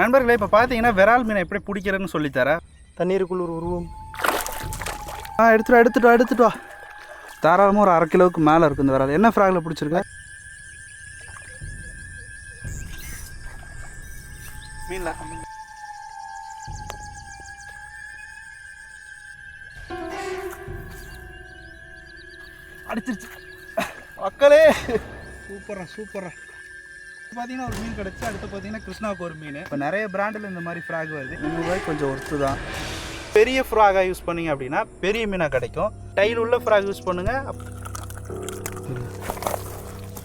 நண்பர்களே இப்போ பார்த்தீங்கன்னா விரால் மீனை எப்படி பிடிக்கிறதுன்னு சொல்லித்தரேன் தண்ணீருக்குள் ஒரு உருவம். ஆ எடுத்துட்டு எடுத்துட்டு வா, எடுத்துட்டு வா. தாராளமாக ஒரு அரை கிலோவுக்கு மேலே இருக்கும் இந்த விரால். என்ன ஃப்ராகில் பிடிச்சிருக்க? மீனில். அடிச்சிருச்சு. மக்களே. சூப்பரா சூப்பரா பார்த்தீங்கன்னா ஒரு மீன் கிடச்சி அடுத்து பார்த்தீங்கன்னா கிருஷ்ணாவுக்கு ஒரு மீன். இப்போ நிறைய பிராண்டில் இந்த மாதிரி ஃப்ராக் வருது. முந்நூறுபாய்க்கு கொஞ்சம் ஒர்த்து தான். பெரிய ஃப்ராகாக யூஸ் பண்ணீங்க அப்படின்னா பெரிய மீனாக கிடைக்கும். டைல் உள்ள ஃப்ராக் யூஸ் பண்ணுங்க.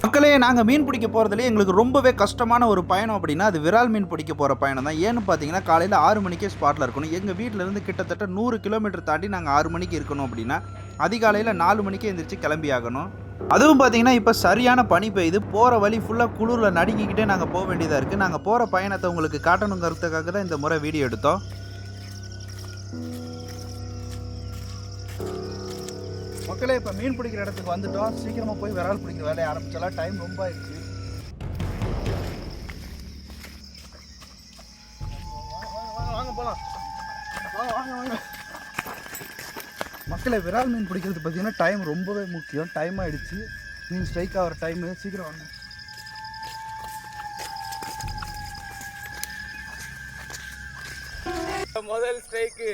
மக்களே நாங்கள் மீன் பிடிக்க போகிறதுலே எங்களுக்கு ரொம்பவே கஷ்டமான ஒரு பயணம் அப்படின்னா அது விரால் மீன் பிடிக்க போகிற பயணம் தான். ஏன்னு பார்த்தீங்கன்னா காலையில் ஆறு மணிக்கே ஸ்பாட்டில் இருக்கணும். எங்கள் வீட்டிலேருந்து கிட்டத்தட்ட நூறு கிலோமீட்டர் தாண்டி நாங்கள் ஆறு மணிக்கு இருக்கணும் அப்படின்னா அதிகாலையில் நாலு மணிக்கு எந்திரிச்சு கிளம்பி ஆகணும். அதுவும் பார்த்தீங்கன்னா இப்போ சரியான பனி பெய்யுது போகிற வழி ஃபுல்லாக குளிரில் நடுங்கிக்கிட்டே நாங்கள் போக வேண்டியதாக இருக்குது நாங்கள் போகிற பயணத்தை உங்களுக்கு காட்டணுங்கிறதுக்காக தான் இந்த முறை வீடியோ எடுத்தோம். மக்களே இப்போ மீன் பிடிக்கிற இடத்துக்கு வந்துட்டோம். சீக்கிரமாக போய் விரால் பிடிக்கிற வேலையை ஆரம்பிச்சலாம். டைம் ரொம்ப ஆயிடுச்சு. வாங்க போகலாம் வாங்க வாங்க வாங்க. மக்களை விரால் மீன் பிடிக்கிறது பார்த்தீங்கன்னா டைம் ரொம்பவே முக்கியம். டைம் ஆகிடுச்சு மீன் ஸ்ட்ரைக் ஆகிற டைமு சீக்கிரம் வாங்க. முதல் ஸ்ட்ரைக்கு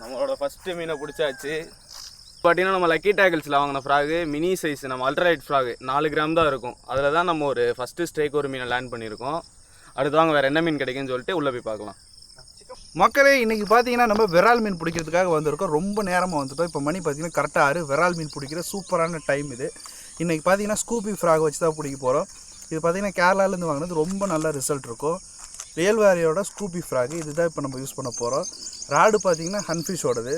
நம்மளோட ஃபஸ்ட்டு மீனை பிடிச்சாச்சு. பார்த்தீங்கன்னா நம்ம லக்கி டேக்கிள்ஸில் வாங்கின ஃப்ராகு மினி சைஸ் நம்ம அல்ட்ராலைட் ஃப்ராகு நாலு கிராம் தான் இருக்கும். அதில் தான் நம்ம ஒரு ஃபஸ்ட்டு ஸ்ட்ரைக் ஒரு மீனை லேண்ட் பண்ணியிருக்கோம். அடுத்து வாங்க வேறு என்ன மீன் கிடைக்குன்னு சொல்லிட்டு உள்ளே போய் பார்க்கலாம். மக்களே இன்றைக்கி பார்த்தீங்கன்னா நம்ம விரால் மீன் பிடிக்கிறதுக்காக வந்திருக்கோம். ரொம்ப நேரமாக வந்துட்டோம். இப்போ மணி பார்த்தீங்கன்னா கரெக்டாக ஆறு. விரால் மீன் பிடிக்கிற சூப்பரான டைம் இது. இன்றைக்கி பார்த்தீங்கன்னா ஸ்கூபி ஃப்ராக் வச்சு தான் பிடிக்க போகிறோம் இது பார்த்தீங்கன்னா கேரளாலேருந்து வாங்கினது. ரொம்ப நல்ல ரிசல்ட் இருக்கும். வேல்வாரியோட ஸ்கூபி ஃப்ராக் இதுதான் இப்போ நம்ம யூஸ் பண்ண போகிறோம் ராடு பார்த்தீங்கன்னா ஹன்ஃபிஷோடது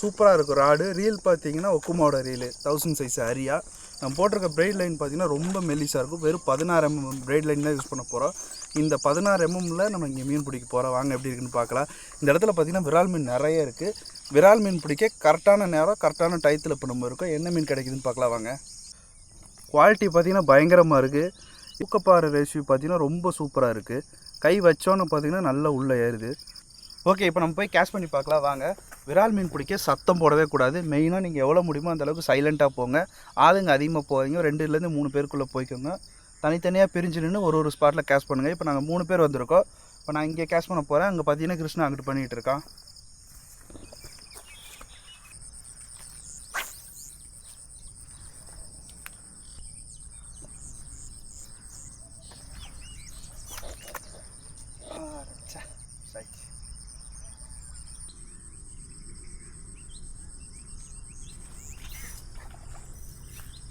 சூப்பராக இருக்கும் ராடு. ரீல் பார்த்தீங்கன்னா ஒக்குமாவோட ரீலு தௌசண்ட் சைஸ் அரியா. நான் போட்டிருக்க பிரைட் லைன் பார்த்தீங்கன்னா ரொம்ப மெல்லிஸாக இருக்கும். வெறும் பதினாறு எம்எம் பிரைட் லைன் தான் யூஸ் பண்ண போகிறோம் இந்த பதினாறு எம்எம்மில் நம்ம இங்கே மீன் பிடிக்க போகிறோம் வாங்க எப்படி இருக்குன்னு பார்க்கலாம். இந்த இடத்துல பார்த்தீங்கன்னா விரால் மீன் நிறைய இருக்குது விரால் மீன் பிடிக்க கரெக்டான நேரம் கரெக்டான டயத்தில் இப்போ நம்ம இருக்கோம். என்ன மீன் கிடைக்குதுன்னு பார்க்கலாம் வாங்க. குவாலிட்டி பார்த்தீங்கன்னா பயங்கரமாக இருக்குது ஊக்கப்பாறை ரேஷியோ பார்த்தீங்கன்னா ரொம்ப சூப்பராக இருக்குது கை வச்சோன்னு பார்த்தீங்கன்னா நல்லா உள்ளே ஏறுது. ஓகே இப்போ நம்ம போய் கேஷ் பண்ணி பார்க்கலாம். வாங்க. விரால் மீன் பிடிக்க சத்தம் போடவே கூடாது. மெயினாக நீங்கள் எவ்வளோ முடியுமோ அந்த அளவுக்கு சைலண்ட்டாக போங்க. ஆளுங்க அதிகமாக போவீங்க ரெண்டுலேருந்து மூணு பேருக்குள்ளே போய்க்கோங்க. தனித்தனியாக பிரிஞ்சு நின்று ஒரு ஒரு ஸ்பாட்டில் கேஷ் பண்ணுங்கள் இப்போ நாங்கள் மூணு பேர் வந்திருக்கோம். இப்போ நான் இங்கே கேஷ் பண்ண போகிறேன் அங்கே பார்த்தீங்கன்னா கிருஷ்ணா அங்கிட்டு பண்ணிகிட்டு இருக்கான்.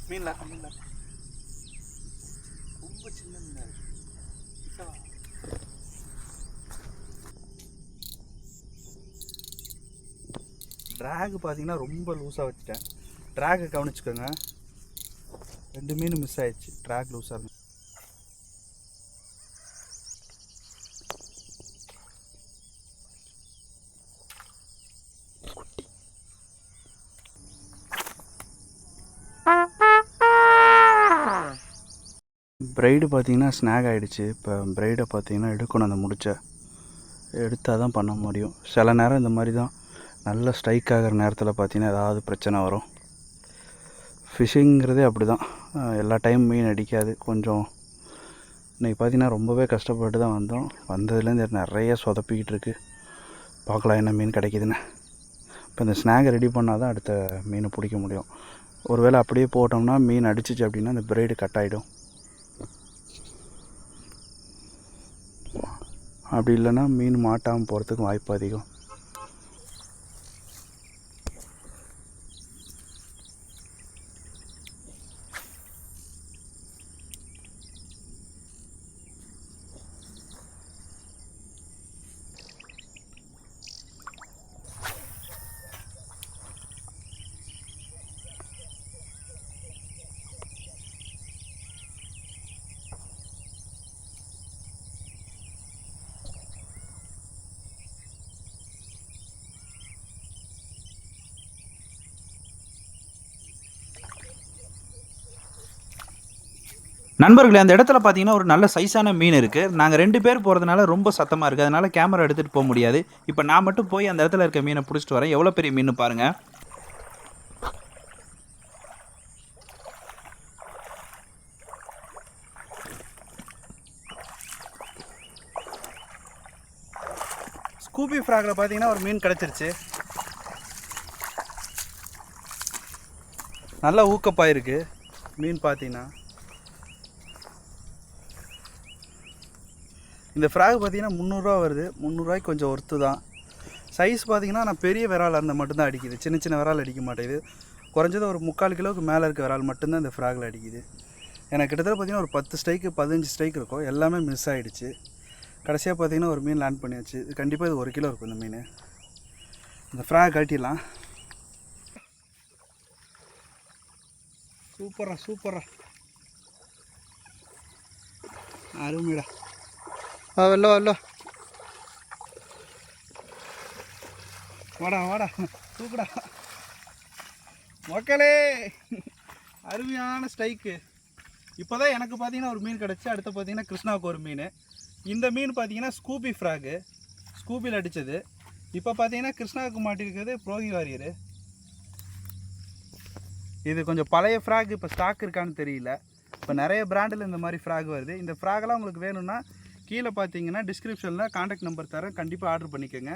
மீன்ல. மீன்ல ரொம்ப சின்ன மீனா இருக்கு ட்ராக் பார்த்தீங்கன்னா ரொம்ப லூஸாக வச்சுட்டேன் ட்ராகை கவனிச்சுக்கோங்க. ரெண்டு மீன் மிஸ் ஆயிடுச்சு. ட்ராக் லூஸாக இருந்து ப்ரைடு பார்த்தீங்கன்னா ஸ்நாக் ஆகிடுச்சு இப்போ ப்ரைடை பார்த்தீங்கன்னா எடுக்கணும் அந்த முடிச்ச. எடுத்தால் தான் பண்ண முடியும். சில நேரம் இந்த மாதிரி தான். நல்ல ஸ்ட்ரைக் ஆகிற நேரத்தில் பார்த்தீங்கன்னா ஏதாவது பிரச்சனை வரும். ஃபிஷிங்கிறதே அப்படி தான் எல்லா டைம் மீன் அடிக்காது. கொஞ்சம் இன்றைக்கி பார்த்தீங்கன்னா ரொம்பவே கஷ்டப்பட்டு தான் வந்தோம். வந்ததுலேருந்து நிறைய சொதப்பிக்கிட்டு இருக்குது பார்க்கலாம் என்ன மீன் கிடைக்குதுன்னு. இப்போ இந்த ஸ்நாகை ரெடி பண்ணால் தான் அடுத்த மீனை பிடிக்க முடியும். ஒருவேளை அப்படியே போட்டோம்னா மீன் அடிச்சிச்சு அப்படின்னா அந்த பிரைடு கட் ஆகிடும் அப்படி இல்லைன்னா மீன் மாட்டாமல் போகிறதுக்கும் வாய்ப்பு அதிகம். நண்பர்களே அந்த இடத்துல பார்த்தீங்கன்னா ஒரு நல்ல சைஸான மீன் இருக்குது நாங்கள் ரெண்டு பேர் போகிறதுனால ரொம்ப சத்தமாக இருக்குது அதனால் கேமரா எடுத்துகிட்டு போக முடியாது. இப்போ நான் மட்டும் போய் அந்த இடத்துல இருக்க மீனை பிடிச்சிட்டு வரேன். எவ்வளோ பெரிய மீன் பாருங்கள் ஸ்கூபி ஃப்ராகில் பார்த்தீங்கன்னா ஒரு மீன் கிடச்சிருச்சு. நல்லா ஊக்கப்பாயிருக்கு மீன் பார்த்தீங்கன்னா இந்த ஃப்ராக் பார்த்தீங்கன்னா முந்நூறுரூவா வருது. முந்நூறுரூவாய்க்கு கொஞ்சம் ஒர்த்து தான். சைஸ் பார்த்தீங்கன்னா நான் பெரிய விரால் இருந்தால் மட்டும்தான் அடிக்குது. சின்ன சின்ன விரால் அடிக்க மாட்டேங்குது. குறைஞ்சது ஒரு முக்கால் கிலோவுக்கு மேலே இருக்க விரால் மட்டும்தான் இந்த ஃப்ராகில் அடிக்குது. எனக்கு கிட்டத்தட்ட பார்த்தீங்கன்னா ஒரு பத்து ஸ்ட்ரைக்கு பதினஞ்சு ஸ்ட்ரைக் இருக்கும். எல்லாமே மிஸ் ஆகிடுச்சு கடைசியாக பார்த்தீங்கன்னா ஒரு மீன் லேண்ட் பண்ணியாச்சு. இது கண்டிப்பாக இது ஒரு கிலோ இருக்கும் இந்த மீன். இந்த ஃப்ராக் கட்டிடலாம் சூப்பரா சூப்பரா அருமைடா. வெள்ளோ வெள்ளோ வாடா வாடா. தூக்குடா. மக்களே அருமையான ஸ்ட்ரைக்கு இப்போ தான் எனக்கு பார்த்தீங்கன்னா ஒரு மீன் கிடச்சி அடுத்து பார்த்தீங்கன்னா கிருஷ்ணாவுக்கு ஒரு மீன். இந்த மீன் பார்த்தீங்கன்னா ஸ்கூபி ஃப்ராகு. ஸ்கூபியில் அடித்தது இப்போ பார்த்தீங்கன்னா கிருஷ்ணாவுக்கு மாட்டிருக்கிறது புரோகி வாரியர். இது கொஞ்சம் பழைய ஃப்ராக் இப்போ ஸ்டாக் இருக்கான்னு தெரியல. இப்போ நிறைய பிராண்டில் இந்த மாதிரி ஃப்ராக் வருது. இந்த ஃப்ராகெல்லாம் உங்களுக்கு வேணும்னா கீழே பார்த்தீங்கன்னா டிஸ்கிரிப்ஷனில் காண்டாக்ட் நம்பர் தரேன். கண்டிப்பாக ஆர்டர் பண்ணிக்கோங்க.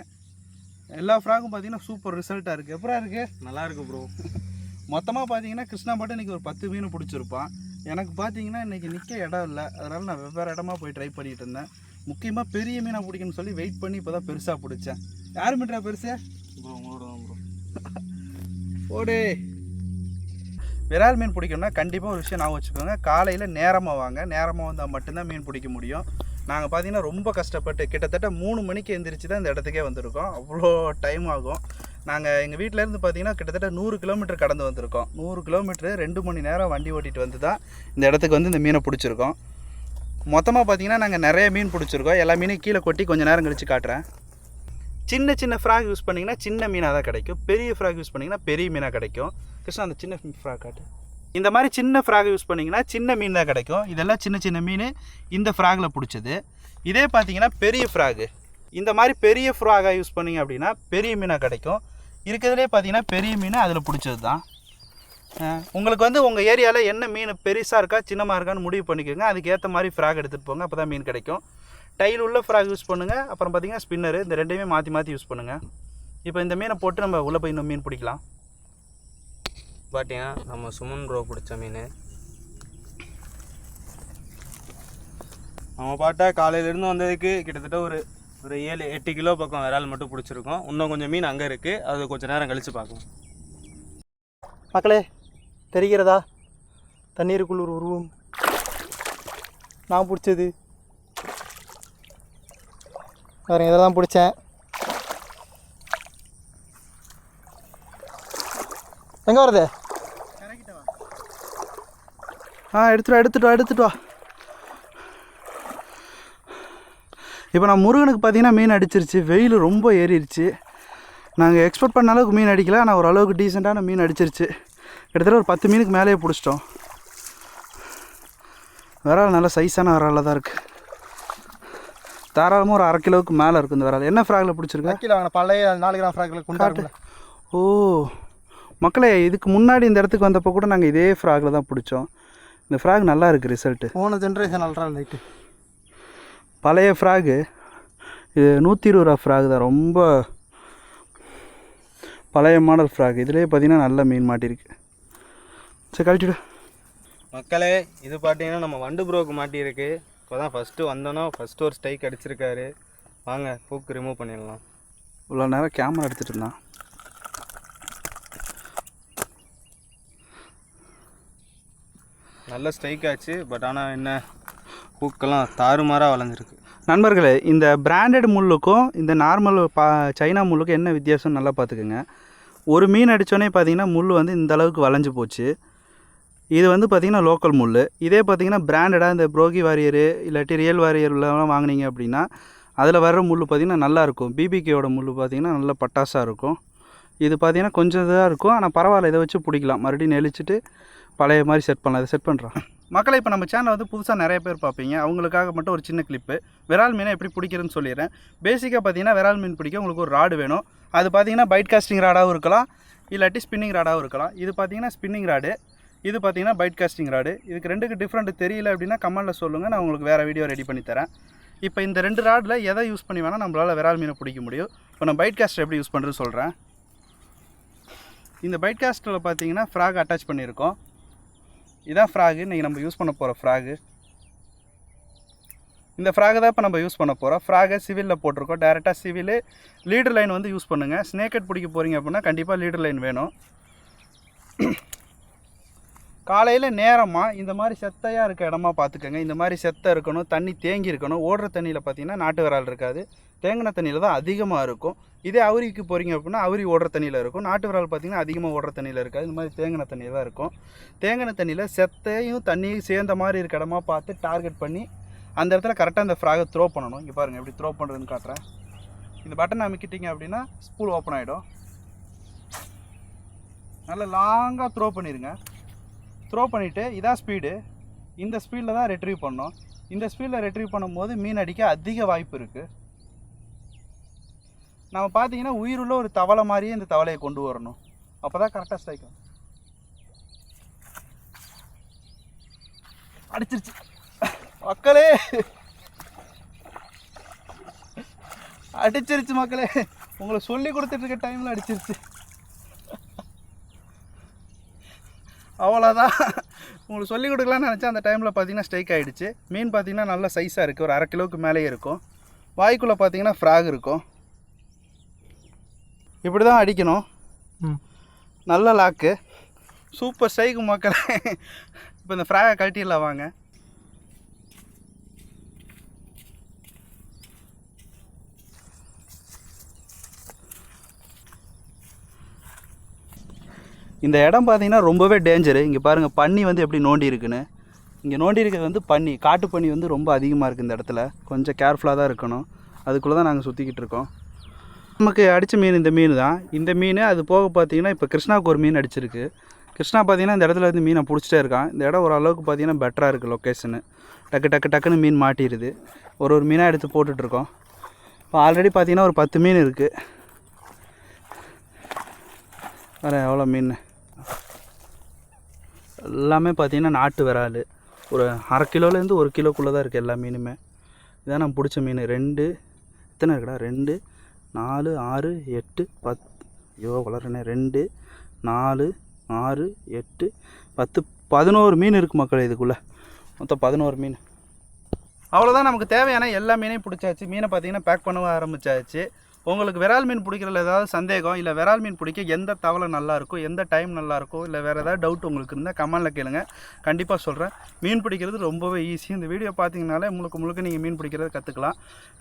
எல்லா ஃப்ராகும் பார்த்தீங்கன்னா சூப்பர் ரிசல்ட்டாக இருக்குது எப்படா இருக்குது நல்லா இருக்கு ப்ரோ மொத்தமாக பார்த்தீங்கன்னா கிருஷ்ணா மட்டும் இன்றைக்கி ஒரு பத்து மீன் பிடிச்சிருப்பான். எனக்கு பார்த்தீங்கன்னா இன்றைக்கி நிற்க இடம் இல்லை. அதனால் நான் வெவ்வேறு இடமா போய் ட்ரை பண்ணிட்டு இருந்தேன். முக்கியமாக பெரிய மீனாக பிடிக்கணும்னு சொல்லி வெயிட் பண்ணி இப்போ தான் பெருசாக பிடிச்சேன். யார் மீட்டரா பெருசு? ப்ரோ உங்களோட தான் ப்ரோ ஓடு. விரால் மீன் பிடிக்கணும்னா கண்டிப்பாக ஒரு விஷயம் நான் வச்சுக்கோங்க. காலையில் நேரமாக வாங்க. நேரமாக வந்தால் மட்டும்தான் மீன் பிடிக்க முடியும். நாங்கள் பார்த்தீங்கன்னா ரொம்ப கஷ்டப்பட்டு கிட்டத்தட்ட மூணு மணிக்கு எந்திரிச்சு தான் இந்த இடத்துக்கே வந்திருக்கோம். அவ்வளோ டைம் ஆகும். நாங்கள் எங்கள் வீட்டிலேருந்து பார்த்தீங்கன்னா கிட்டத்தட்ட நூறு கிலோமீட்டர் கடந்து வந்திருக்கோம். நூறு கிலோமீட்டர் ரெண்டு மணி நேரம் வண்டி ஓட்டிகிட்டு வந்து தான் இந்த இடத்துக்கு வந்து இந்த மீனை பிடிச்சிருக்கோம். மொத்தமாக பார்த்தீங்கன்னா நாங்கள் நிறைய மீன் பிடிச்சிருக்கோம். எல்லா மீனையும் கீழே கொட்டி கொஞ்சம் நேரம் கழித்து காட்டுறேன். சின்ன சின்ன ஃப்ராக் யூஸ் பண்ணிங்கன்னா சின்ன மீனாக தான் கிடைக்கும். பெரிய ஃப்ராக் யூஸ் பண்ணிங்கன்னா பெரிய மீனாக கிடைக்கும். கிருஷ்ணா அந்த சின்ன ஃப்ராக் காட்டு. இந்த மாதிரி சின்ன ஃப்ராக் யூஸ் பண்ணிங்கன்னா சின்ன மீன் தான் கிடைக்கும். இதெல்லாம் சின்ன சின்ன மீன். இந்த ஃப்ராகில் பிடிச்சது. இதே பார்த்தீங்கன்னா பெரிய ஃப்ராகு இந்த மாதிரி பெரிய ஃப்ராகாக யூஸ் பண்ணிங்க அப்படின்னா பெரிய மீனாக கிடைக்கும். இருக்கிறதுலே பார்த்தீங்கன்னா பெரிய மீன் அதில் பிடிச்சது தான் உங்களுக்கு வந்து உங்கள் ஏரியாவில் என்ன மீன் பெருசாக இருக்கா சின்னமாக இருக்கான்னு முடிவு பண்ணிக்கோங்க. அதுக்கேற்ற மாதிரி ஃப்ராக் எடுத்துகிட்டு போங்க அப்போ தான் மீன் கிடைக்கும். டைல் உள்ள ஃப்ராக் யூஸ் பண்ணுங்கள் அப்புறம் பார்த்தீங்கன்னா ஸ்பின்னரு இந்த ரெண்டையுமே மாற்றி மாற்றி யூஸ் பண்ணுங்கள் இப்போ இந்த மீனை போட்டு நம்ம உள்ளே போய் இன்னும் மீன் பிடிக்கலாம். பார்த்தீங்கன்னா நம்ம சுமன் ப்ரோ பிடிச்ச மீன். நம்ம பாட்டா காலையிலேருந்து வந்ததுக்கு கிட்டத்தட்ட ஒரு ஒரு ஏழு எட்டு கிலோ பக்கம் விரால் மட்டும் பிடிச்சிருக்கோம். இன்னும் கொஞ்சம் மீன் அங்கே இருக்குது அது கொஞ்சம் நேரம் கழித்து பார்க்கலாம். மக்களே தெரிகிறதா? தண்ணீருக்குள் ஒரு உருவம். நான் பிடிச்சது. வேறு இதில் தான் பிடிச்சேன்? எங்கே வருது ஆ எடுத்துட்டு எடுத்துட்டு வா எடுத்துட்டு வா. இப்போ நான் முருகனுக்கு பார்த்தீங்கன்னா மீன் அடிச்சிருச்சு. வெயில் ரொம்ப ஏறிடுச்சு நாங்கள் எக்ஸ்பெக்ட் பண்ண அளவுக்கு மீன் அடிக்கல. ஆனால் ஓரளவுக்கு டீசெண்டான மீன் அடிச்சிருச்சு. கிட்டத்தட்ட ஒரு பத்து மீனுக்கு மேலேயே பிடிச்சிட்டோம். விரால் நல்ல சைஸான விராலாக தான் இருக்குது தாராளமாக ஒரு அரை கிலோவுக்கு மேலே இருக்கும் இந்த விரால். என்ன ஃப்ராகில் பிடிச்சிருக்கா? வாங்கின பழைய நாலு கிராம் ஃப்ராக்கில் கொண்டாட்டு ஓ. மக்களே இதுக்கு முன்னாடி இந்த இடத்துக்கு வந்தப்போ கூட நாங்கள் இதே ஃப்ராகில் தான் பிடிச்சோம். இந்த ஃப்ராக் நல்லா இருக்குது ரிசல்ட்டு போன ஜென்ரேஷன் அல்ட்ரா லைட்டு பழைய ஃப்ராகு இது நூற்றி இருபது ரூபா ஃப்ராக் தான். ரொம்ப பழைய மாடல் ஃப்ராக் இதுலேயே பார்த்தீங்கன்னா நல்ல மீன் மாட்டியிருக்கு சரி கழட்டிடு மக்களே இது பார்த்தீங்கன்னா நம்ம வண்டு ப்ரோக்கு மாட்டியிருக்கு. இப்போ தான் ஃபஸ்ட்டு வந்தோன்னா ஃபஸ்ட்டு ஒரு ஸ்ட்ரைக் அடிச்சிருக்காரு. வாங்க ஹூக் ரிமூவ் பண்ணிடலாம். இவ்வளோ நேரம் கேமரா எடுத்துகிட்டு இருந்தான். நல்ல ஸ்ட்ரைக் ஆச்சு பட் ஆனால் என்ன ஹூக்கெல்லாம் தாறுமாறாக வளைஞ்சிருக்கு நண்பர்களே இந்த பிராண்டட் முள்ளுக்கும் இந்த நார்மல் பா சைனா முள்ளுக்கும் என்ன வித்தியாசம் நல்லா பார்த்துக்குங்க. ஒரு மீன் அடித்தோடனே பார்த்தீங்கன்னா முள் வந்து இந்த அளவுக்கு வளைஞ்சு போச்சு. இது வந்து பார்த்திங்கன்னா லோக்கல் முள் இதே பார்த்தீங்கன்னா பிராண்டடாக இந்த ப்ரோகி வாரியரு இல்லாட்டி ரியல் வாரியர்லாம் வாங்குனீங்க அப்படின்னா அதில் வர்ற முள் பார்த்திங்கன்னா நல்லாயிருக்கும் பிபிகேயோட முள் பார்த்திங்கன்னா நல்ல பட்டாசாக இருக்கும். இது பார்த்திங்கன்னா கொஞ்சம் இதாக இருக்கும். ஆனால் பரவாயில்ல இதை வச்சு பிடிக்கலாம். மறுபடியும் நெளிச்சிட்டு பழைய மாதிரி செட் பண்ணலாம் இதை செட் பண்ணுறான் மக்களை இப்போ நம்ம சேனல் வந்து புதுசாக நிறைய பேர் பார்ப்பீங்க. அவங்களுக்காக மட்டும் ஒரு சின்ன கிளிப்பு விரால் மீனை எப்படி பிடிக்கிறதுன்னு சொல்லிடுறேன். பேசிக்காக பார்த்தீங்கன்னா விரால் மீன் பிடிக்க உங்களுக்கு ஒரு ராடு வேணும். அது பார்த்தீங்கன்னா பைட் காஸ்டிங் ராடாகவும் இருக்கலாம். இல்லாட்டி ஸ்பின்னிங் ராடாகவும் இருக்கலாம். இது பார்த்தீங்கன்னா ஸ்பின்னிங் ராடு இது பார்த்தீங்கன்னா பைட் காஸ்டிங் ராடு இதுக்கு ரெண்டுக்கு டிஃப்ரெண்ட் தெரியல அப்படின்னா கமெண்ட்டில் சொல்லுங்கள் நான் உங்களுக்கு வேறு வீடியோ ரெடி பண்ணி தரேன். இப்போ இந்த ரெண்டு ராடில் எதை யூஸ் பண்ணி வேணால் நம்மளால் விரால் மீனை பிடிக்க முடியும். இப்போ நான் பைட் காஸ்டர் எப்படி யூஸ் பண்ணுறது சொல்கிறேன் இந்த பைட் காஸ்டரில் பார்த்தீங்கன்னா ஃப்ராக் அட்டாச் பண்ணியிருக்கோம். இதான் ஃப்ராகு இன்றைக்கி நம்ம யூஸ் பண்ண போகிற ஃப்ராகு இந்த ஃப்ராகை தான் இப்போ நம்ம யூஸ் பண்ண போகிறோம் ஃப்ராகை சிவிலில் போட்டிருக்கோம். டேரெக்டாக சிவிலு லீடர் லைன் வந்து யூஸ் பண்ணுங்கள் ஸ்னேக்கெட் பிடிக்க போகிறீங்க அப்படின்னா கண்டிப்பாக லீடர் லைன் வேணும். காலையில் நேரமாக இந்த மாதிரி செத்தையாக இருக்க இடமா பார்த்துக்கோங்க. இந்த மாதிரி செத்தை இருக்கணும் தண்ணி தேங்கி இருக்கணும் ஓடுற தண்ணியில் பார்த்தீங்கன்னா நாட்டு விரால் இருக்காது. தேங்கின தண்ணியில் தான் அதிகமாக இருக்கும். இதே அவுரிக்கு போகிறீங்க அப்படின்னா அவுரி ஓடுற தண்ணியில் இருக்கும். நாட்டு விரால் பார்த்தீங்கன்னா அதிகமாக ஓடுற தண்ணியில் இருக்காது. இந்த மாதிரி தேங்கின தண்ணியில் தான் இருக்கும். தேங்கின தண்ணியில் செத்தையும் தண்ணியும் சேர்ந்த மாதிரி இருக்க இடமா பார்த்து டார்கெட் பண்ணி அந்த இடத்துல கரெக்டாக அந்த ஃப்ராகை த்ரோ பண்ணணும். இங்கே பாருங்கள் எப்படி த்ரோ பண்ணுறதுன்னு காட்டுறேன். இந்த பட்டன் அமைக்கிட்டீங்க அப்படின்னா ஸ்பூல் ஓப்பன் ஆகிடும் நல்லா லாங்காக த்ரோ பண்ணிடுங்க த்ரோ பண்ணிவிட்டு இதான் ஸ்பீடு இந்த ஸ்பீடில் தான் ரெட்ரீவ் பண்ணோம். இந்த ஸ்பீடில் ரெட்ரீவ் பண்ணும்போது மீன் அடிக்க அதிக வாய்ப்பு இருக்குது நம்ம பார்த்தீங்கன்னா உயிருள்ள ஒரு தவளை மாதிரியே இந்த தவளையை கொண்டு வரணும். அப்போ தான் கரெக்டாக ஸ்ட்ரைக் ஆகும். அடிச்சிருச்சு. மக்களே! அடிச்சிருச்சு மக்களே! உங்களை சொல்லி கொடுத்துட்டு இருக்க டைமில் அடிச்சிருச்சு. அவ்வளோதான் உங்களுக்கு சொல்லிக் கொடுக்கலாம்னு நினச்சா அந்த டைமில் பார்த்தீங்கன்னா ஸ்ட்ரைக் ஆகிடுச்சு மீன் பார்த்தீங்கன்னா நல்ல சைஸாக இருக்குது ஒரு அரை கிலோவுக்கு மேலேயே இருக்கும். வாய்க்குள்ளே பார்த்தீங்கன்னா ஃப்ராக் இருக்கும். இப்படி தான் அடிக்கணும் நல்ல லாக்கு சூப்பர் ஸ்ட்ரைக்கு மக்களே. இப்போ இந்த ஃப்ராகை கழட்டிடலாம் வாங்க. இந்த இடம் பார்த்தீங்கன்னா ரொம்பவே டேஞ்சரு இங்கே பாருங்கள் பன்னி வந்து எப்படி நோண்டி இருக்குன்னு. இங்கே நோண்டி இருக்கிறது வந்து பன்னி. காட்டு பன்னி வந்து ரொம்ப அதிகமாக இருக்குது இந்த இடத்துல. கொஞ்சம் கேர்ஃபுல்லாக தான் இருக்கணும். அதுக்குள்ளே தான் நாங்கள் சுற்றிக்கிட்டு இருக்கோம். நமக்கு அடித்த மீன் இந்த மீன் தான். இந்த மீன் அது போக பார்த்தீங்கன்னா இப்போ கிருஷ்ணாவுக்கு ஒரு மீன் அடிச்சிருக்கு. கிருஷ்ணா பார்த்தீங்கன்னா இந்த இடத்துல இருந்து மீனை பிடிச்சிட்டே இருக்கான். இந்த இடம் ஓரளவுக்கு பார்த்தீங்கன்னா பெட்டராக இருக்குது லொக்கேஷனு டக்கு டக்கு டக்குன்னு மீன் மாட்டிடுது ஒரு ஒரு மீனாக எடுத்து போட்டுட்ருக்கோம் இப்போ ஆல்ரெடி பார்த்தீங்கன்னா ஒரு பத்து மீன் இருக்குது வேறு எவ்வளோ மீன்? எல்லாமே பார்த்திங்கன்னா நாட்டு விரால் ஒரு அரை கிலோலேருந்து ஒரு கிலோக்குள்ளே தான் இருக்குது எல்லா மீனுமே. இதான் நான் பிடிச்ச மீன். ரெண்டு எத்தனை இருக்குடா? ரெண்டு நாலு ஆறு எட்டு பத் ஐயோ வளரனே ரெண்டு நாலு ஆறு எட்டு பத்து பதினோரு மீன் இருக்குது மக்கள் இதுக்குள்ளே. மொத்தம் பதினோரு மீன். அவ்வளோதான் நமக்கு தேவையான எல்லா மீனையும் பிடிச்சாச்சு. மீனை பார்த்திங்கன்னா பேக் பண்ணவும் ஆரம்பிச்சாச்சு. உங்களுக்கு விரால் மீன் பிடிக்கிறதுல ஏதாவது சந்தேகம்? இல்லை விரால் மீன் பிடிக்க எந்த தவளை நல்லாயிருக்கும் எந்த டைம் நல்லாயிருக்கும் இல்லை வேறு ஏதாவது டவுட் உங்களுக்கு இருந்தால் கமெண்டில் கேளுங்க. கண்டிப்பாக சொல்கிறேன் மீன் பிடிக்கிறது ரொம்பவே ஈஸி இந்த வீடியோ பார்த்தீங்கனாலே முழுக்க முழுக்க நீங்கள் மீன் பிடிக்கிறத கற்றுக்கலாம்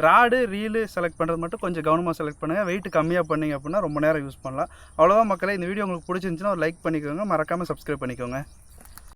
ராடு ரீலு செலக்ட் பண்ணுறது மட்டும் கொஞ்சம் கவனமாக செலக்ட் பண்ணுங்கள் வெயிட் கம்மியாக பண்ணீங்க அப்படின்னா ரொம்ப நேரம் யூஸ் பண்ணலாம். அவ்வளோதான் மக்களே. இந்த வீடியோ உங்களுக்கு பிடிச்சிருந்துச்சுன்னா ஒரு லைக் பண்ணிக்கோங்க. மறக்காமல் சப்ஸ்கிரைப் பண்ணிக்கோங்க.